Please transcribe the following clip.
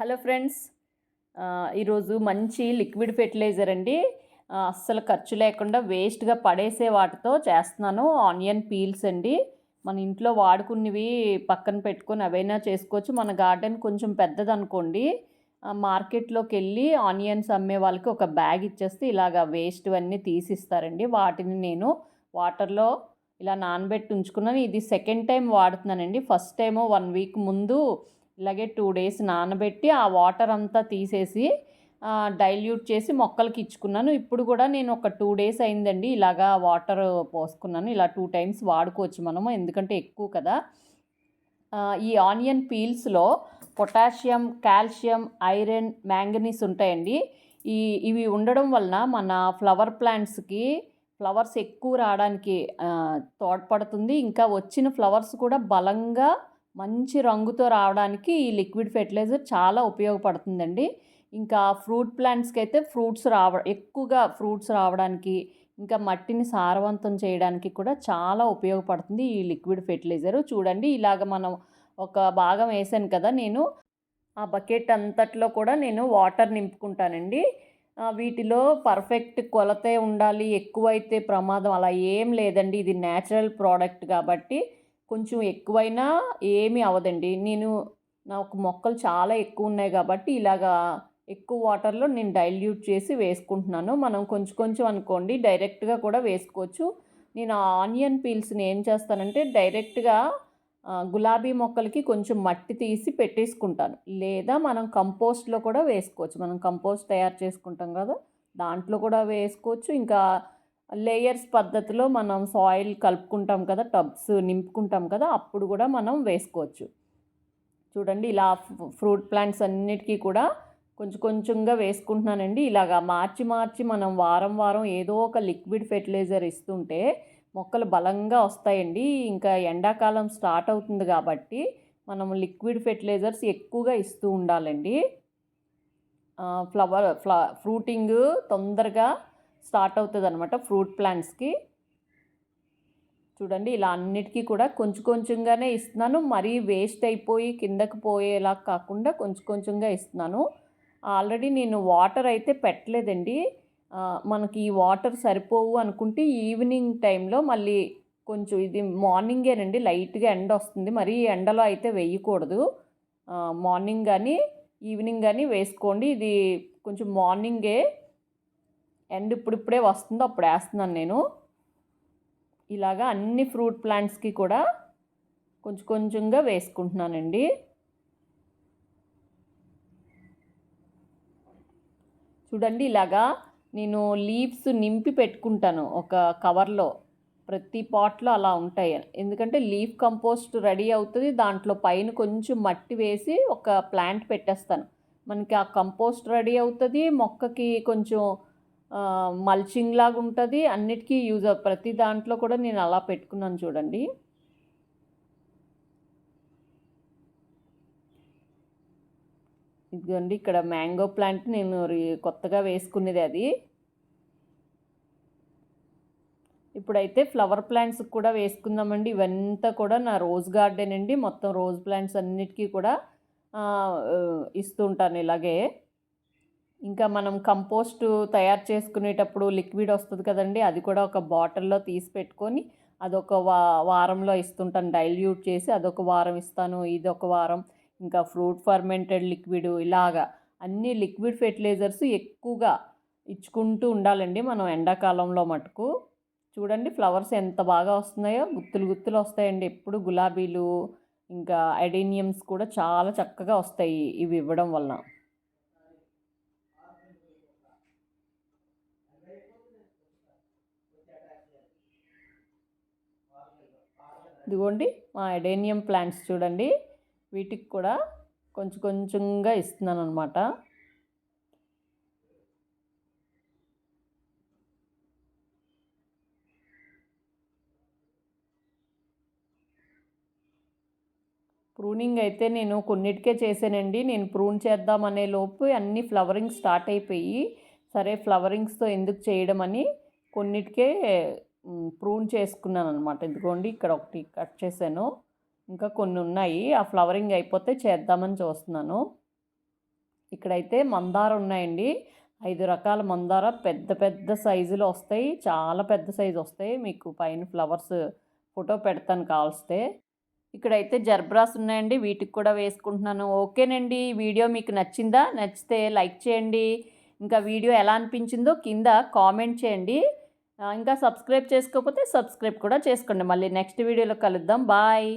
Hello friends. ఈరోజు మంచి liquid fertiliser అండి. అస్సలు ఖర్చు లేకుండా వేస్ట్గా పడేసే వాటితో చేస్తున్నాను. ఆనియన్ పీల్స్ అండి. మన ఇంట్లో వాడుకున్నవి పక్కన పెట్టుకొని అవైనా చేసుకోవచ్చు. మన గార్డెన్ కొంచెం పెద్దది అనుకోండి మార్కెట్లోకి వెళ్ళి ఆనియన్స్ అమ్మే వాళ్ళకి ఒక బ్యాగ్ ఇచ్చేస్తే ఇలాగ వేస్ట్ అన్నీ తీసిస్తారండి. వాటిని నేను వాటర్లో ఇలా నానబెట్టి ఉంచుకున్నాను. ఇది సెకండ్ టైం వాడుతున్నానండి. ఫస్ట్ టైము వన్ వీక్ ముందు ఇలాగే టూ డేస్ నానబెట్టి ఆ వాటర్ అంతా తీసేసి డైల్యూట్ చేసి మొక్కలకి ఇచ్చుకున్నాను. ఇప్పుడు కూడా నేను ఒక టూ డేస్ అయిందండి ఇలాగా వాటర్ పోసుకున్నాను. ఇలా టూ టైమ్స్ వాడుకోవచ్చు మనము ఎందుకంటే ఎక్కువ కదా. ఈ ఆనియన్ పీల్స్లో పొటాషియం కాల్షియం ఐరన్ మ్యాంగనీస్ ఉంటాయండి. ఈ ఇవి ఉండడం వలన మన ఫ్లవర్ ప్లాంట్స్కి ఫ్లవర్స్ ఎక్కువ రావడానికి తోడ్పడుతుంది. ఇంకా వచ్చిన ఫ్లవర్స్ కూడా బలంగా మంచి రంగుతో రావడానికి ఈ లిక్విడ్ ఫెర్టిలైజర్ చాలా ఉపయోగపడుతుందండి. ఇంకా ఫ్రూట్ ప్లాంట్స్కి అయితే ఫ్రూట్స్ రావ ఎక్కువగా ఫ్రూట్స్ రావడానికి ఇంకా మట్టిని సారవంతం చేయడానికి కూడా చాలా ఉపయోగపడుతుంది ఈ లిక్విడ్ ఫెర్టిలైజరు. చూడండి ఇలాగ మనం ఒక భాగం వేసాను కదా నేను. ఆ బకెట్ అంతట్లో కూడా నేను వాటర్ నింపుకుంటానండి. వీటిలో పర్ఫెక్ట్ కొలతే ఉండాలి ఎక్కువైతే ప్రమాదం అలా ఏం లేదండి. ఇది న్యాచురల్ ప్రోడక్ట్ కాబట్టి కొంచెం ఎక్కువైనా ఏమీ అవ్వదండి. నేను నాకు మొక్కలు చాలా ఎక్కువ ఉన్నాయి కాబట్టి ఇలాగా ఎక్కువ వాటర్లో నేను డైల్యూట్ చేసి వేసుకుంటున్నాను. మనం కొంచెం కొంచెం అనుకోండి డైరెక్ట్గా కూడా వేసుకోవచ్చు. నేను ఆ ఆనియన్ పీల్స్ని ఏం చేస్తానంటే డైరెక్ట్గా గులాబీ మొక్కలకి కొంచెం మట్టి తీసి పెట్టేసుకుంటాను. లేదా మనం కంపోస్ట్లో కూడా వేసుకోవచ్చు. మనం కంపోస్ట్ తయారు చేసుకుంటాం కదా దాంట్లో కూడా వేసుకోవచ్చు. ఇంకా లేయర్స్ పద్ధతిలో మనం సాయిల్ కలుపుకుంటాం కదా టబ్స్ నింపుకుంటాం కదా అప్పుడు కూడా మనం వేసుకోవచ్చు. చూడండి ఇలా ఫ్రూట్ ప్లాంట్స్ అన్నిటికీ కూడా కొంచెం కొంచెంగా వేసుకుంటున్నానండి. ఇలాగా మార్చి మార్చి మనం వారం వారం ఏదో ఒక లిక్విడ్ ఫెర్టిలైజర్ ఇస్తుంటే మొక్కలు బలంగా వస్తాయండి. ఇంకా ఎండాకాలం స్టార్ట్ అవుతుంది కాబట్టి మనం లిక్విడ్ ఫెర్టిలైజర్స్ ఎక్కువగా ఇస్తూ ఉండాలండి. ఫ్లవర్ ఫ్ల ఫ్రూటింగ్ తొందరగా స్టార్ట్ అవుతుంది అనమాట ఫ్రూట్ ప్లాంట్స్కి. చూడండి ఇలా అన్నిటికీ కూడా కొంచెం కొంచెంగానే ఇస్తున్నాను. మరీ వేస్ట్ అయిపోయి కిందకి పోయేలా కాకుండా కొంచెం కొంచెంగా ఇస్తున్నాను. ఆల్రెడీ నేను వాటర్ అయితే పెట్టలేదండి. మనకి ఈ వాటర్ సరిపోవు అనుకుంటే ఈవినింగ్ టైంలో మళ్ళీ కొంచెం ఇది మార్నింగేనండి. లైట్గా ఎండ వస్తుంది. మరి ఎండలో అయితే వేయకూడదు. మార్నింగ్ కానీ ఈవినింగ్ కానీ వేసుకోండి. ఇది కొంచెం మార్నింగే ఎండ్ ఇప్పుడిప్పుడే వస్తుందో అప్పుడు వేస్తున్నాను నేను. ఇలాగా అన్ని ఫ్రూట్ ప్లాంట్స్కి కూడా కొంచెం కొంచెంగా వేసుకుంటున్నానండి. చూడండి ఇలాగా నేను లీవ్స్ నింపి పెట్టుకుంటాను ఒక కవర్లో. ప్రతి పాట్లో అలా ఉంటాయి. ఎందుకంటే లీఫ్ కంపోస్ట్ రెడీ అవుతుంది దాంట్లో పైన కొంచెం మట్టి వేసి ఒక ప్లాంట్ పెట్టేస్తాను. మనకి ఆ కంపోస్ట్ రెడీ అవుతుంది మొక్కకి కొంచెం మల్చింగ్ లాగా ఉంటుంది. అన్నిటికీ యూజ్ ప్రతి దాంట్లో కూడా నేను అలా పెట్టుకున్నాను చూడండి. ఇదిగోండి ఇక్కడ మ్యాంగో ప్లాంట్ నేను కొత్తగా వేసుకునేది అది. ఇప్పుడైతే ఫ్లవర్ ప్లాంట్స్ కూడా వేసుకుందామండి. ఇవంతా కూడా నా రోజ్ గార్డెన్ అండి. మొత్తం రోజ్ ప్లాంట్స్ అన్నిటికీ కూడా ఇస్తుంటాను ఇస్తూ ఉంటాను ఇలాగే. ఇంకా మనం కంపోస్ట్ తయారు చేసుకునేటప్పుడు లిక్విడ్ వస్తుంది కదండి అది కూడా ఒక బాటిల్లో తీసి పెట్టుకొని అదొక వా వారంలో ఇస్తుంటాను డైల్యూట్ చేసి అదొక వారం ఇస్తాను ఇది ఒక వారం. ఇంకా ఫ్రూట్ ఫర్మెంటెడ్ లిక్విడ్ ఇలాగా అన్ని లిక్విడ్ ఫెర్టిలైజర్స్ ఎక్కువగా ఇచ్చుకుంటూ ఉండాలండి మనం ఎండాకాలంలో మటుకు. చూడండి ఫ్లవర్స్ ఎంత బాగా వస్తున్నాయో గుత్తులు గుత్తులు వస్తాయండి ఎప్పుడు. గులాబీలు ఇంకా అడేనియమ్స్ కూడా చాలా చక్కగా వస్తాయి ఇవి ఇవ్వడం వలన. ఇదిగోండి మా ఎడేనియం ప్లాంట్స్ చూడండి. వీటికి కూడా కొంచెం కొంచెంగా ఇస్తున్నాను అనమాట ప్రూనింగ్ అయితే నేను కొన్నిటికే చేశానండి. నేను ప్రూన్ చేద్దామనే లోపు అన్ని ఫ్లవరింగ్ స్టార్ట్ అయిపోయి సరే ఫ్లవరింగ్స్తో ఎందుకు చేయడం అని కొన్నిటికే ప్రూన్ చేసుకున్నాను అనమాట ఇదిగోండి ఇక్కడ ఒకటి కట్ చేశాను. ఇంకా కొన్ని ఉన్నాయి. ఆ ఫ్లవరింగ్ అయిపోతే చేద్దామని చూస్తున్నాను. ఇక్కడైతే మందార ఉన్నాయండి. ఐదు రకాల మందార పెద్ద పెద్ద సైజులో వస్తాయి. చాలా పెద్ద సైజు వస్తాయి. మీకు పైన ఫ్లవర్స్ ఫోటో పెడతాను కావలిస్తే. ఇక్కడైతే జర్బ్రాస్ ఉన్నాయండి. వీటికి కూడా వేసుకుంటున్నాను. ఓకేనండి. వీడియో మీకు నచ్చిందా? నచ్చితే లైక్ చేయండి. ఇంకా వీడియో ఎలా అనిపించిందో కింద కామెంట్ చేయండి. ఇంకా సబ్స్క్రైబ్ చేసుకోకపోతే సబ్స్క్రైబ్ కూడా చేసుకోండి. మళ్ళీ నెక్స్ట్ వీడియోలో కలుద్దాం. బాయ్.